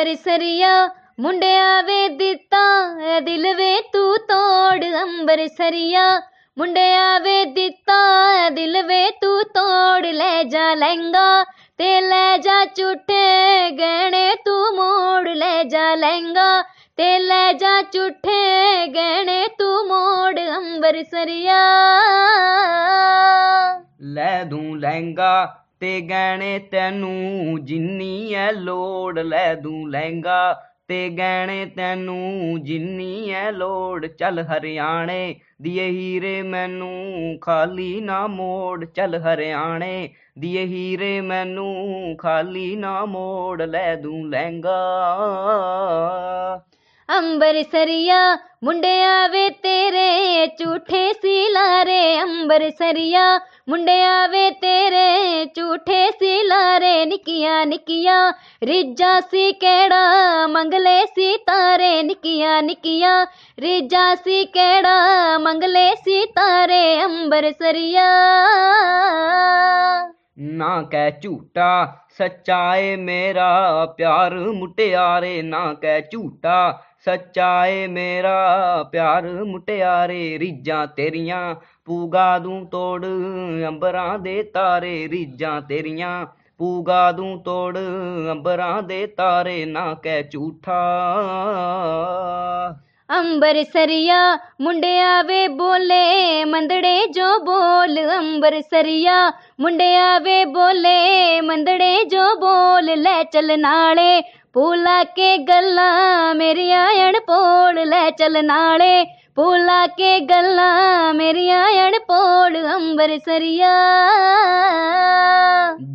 ਅੰਬਰਸਰੀਆ ਮੁੰਡਿਆ ਵੇ ਦਿੱਤਾ, ਐ ਦਿਲ ਵੇ ਤੂੰ ਤੋੜ ਅੰਬਰਸਰੀਆ। ਮੁੰਡਿਆ ਵੇ ਦਿੱਤਾ, ਐ ਦਿਲ ਵੇ ਤੂੰ ਤੋੜ, ਲੈ ਜਾ ਲਹਿੰਗਾ ਤੇ ਲੈ ਜਾ ਝੂਠੇ ਗਹਿਣੇ ਤੂੰ ਮੋੜ, ਲੈ ਜਾ ਲਹਿੰਗਾ ਤੇ ਲੈ ਜਾ ਝੂਠੇ ਗਹਿਣੇ ਤੂੰ ਮੋੜ ਅੰਬਰਸਰੀਆ। ਲੈ ਦੂੰ ਲਹਿੰਗਾ ਤੇ ਗਹਿਣੇ ਤੈਨੂੰ ਜਿੰਨੀ ਐ ਲੋੜ, ਲੈ ਦੂੰ ਲਹਿੰਗਾ। ਤੇ ਗਹਿਣੇ ਤੈਨੂੰ ਜਿੰਨੀ ਐ ਲੋੜ, ਚੱਲ ਹਰਿਆਣੇ ਦੀਏ ਹੀਰੇ ਮੈਨੂੰ ਖਾਲੀ ਨਾ ਮੋੜ। ਚੱਲ ਹਰਿਆਣੇ ਦੀਏ ਹੀਰੇ ਮੈਨੂੰ ਖਾਲੀ ਨਾ ਮੋੜ, ਲੈ ਦੂੰ ਲਹਿੰਗਾ। ਅੰਬਰਸਰੀਆ ਮੁੰਡਿਆ ਵੇ ਤੇਰੇ ਝੂਠੇ ਸੀ ਲਾਰੇ ਅੰਬਰਸਰੀਆ ਮੁੰਡਿਆਂ ਵੇ ਤੇਰੇ ਝੂਠੇ ਸੀ ਲਾਰੇ ਨਿੱਕੀਆਂ ਨਿੱਕੀਆਂ ਰਿੱਜਾਂ ਸੀ ਕਿਹੜਾ? ਮੰਗਲੇ ਸੀ ਤਾਰੇ, ਨਿੱਕੀਆਂ ਨਿੱਕੀਆਂ ਰਿੱਜਾਂ ਸੀ ਕਿਹੜਾ? ਮੰਗਲੇ ਸੀ ਤਾਰੇ, ਅੰਬਰਸਰੀਆ। ਨਾ ਕਹਿ ਝੂਟਾ ਸੱਚਾ ਏ ਮੇਰਾ ਪਿਆਰ ਮੁਟਿਆਰੇ ਨਾ ਕਹਿ ਝੂਟਾ ਸੱਚਾ ਏ ਮੇਰਾ ਪਿਆਰ ਮੁਟਿਆਰੇ ਰੀਜਾਂ ਤੇਰੀਆਂ, ਪੂਗਾ ਦੂੰ ਤੋੜ ਅੰਬਰਾਂ ਦੇ ਤਾਰੇ ਰੀਜਾਂ ਤੇਰੀਆਂ, ਪੂਗਾ ਦੂੰ ਤੋੜ ਅੰਬਰਾਂ ਦੇ ਤਾਰੇ, ਨਾ ਕਹਿ ਝੂਠਾ। ਅੰਬਰਸਰੀਆ ਮੁੰਡਿਆ ਵੇ ਬੋਲੇ, ਮੰਦੜੇ ਜੋ ਬੋਲ, ਅੰਬਰਸਰੀਆ ਮੁੰਡਿਆ ਵੇ ਬੋਲੇ, ਮੰਦੜੇ ਜੋ ਬੋਲ, ਲੈ ਚੱਲ ਨਾਲੇ ਪੂਲਾ ਕੇ ਗੱਲਾਂ ਮੇਰੀਆਂ ਅਣਪੋੜ ਲੈ ਚੱਲ ਨਾਲੇ ਪੂਲਾ ਕੇ ਗੱਲਾਂ ਮੇਰੀਆਂ ਅਣਪੋੜ ਅੰਬਰਸਰੀਆ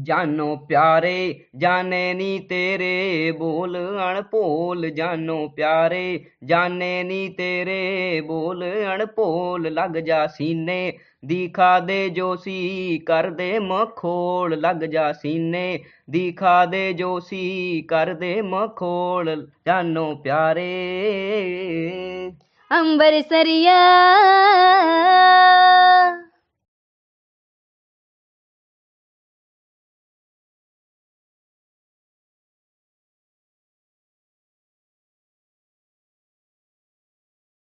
ਜਾਨੋ ਪਿਆਰੇ ਜਾਣੇ ਨੀ ਤੇਰੇ ਬੋਲ ਅਣਪੋਲ ਜਾਨੋ ਪਿਆਰੇ ਜਾਣੇ ਨੀ ਤੇਰੇ ਬੋਲ ਅਣਪੋਲ ਲੱਗ ਜਾ ਸੀਨੇ, ਦਿਖਾ ਦੇ ਜੋਸੀ ਕਰਦੇ ਮਖੋਲ, ਲੱਗ ਜਾ ਸੀਨੇ, ਦਿਖਾ ਦੇ ਜੋਸੀ ਕਰਦੇ ਮਖੋਲ, ਜਾਨੋ ਪਿਆਰੇ। ਅੰਬਰਸਰੀਆ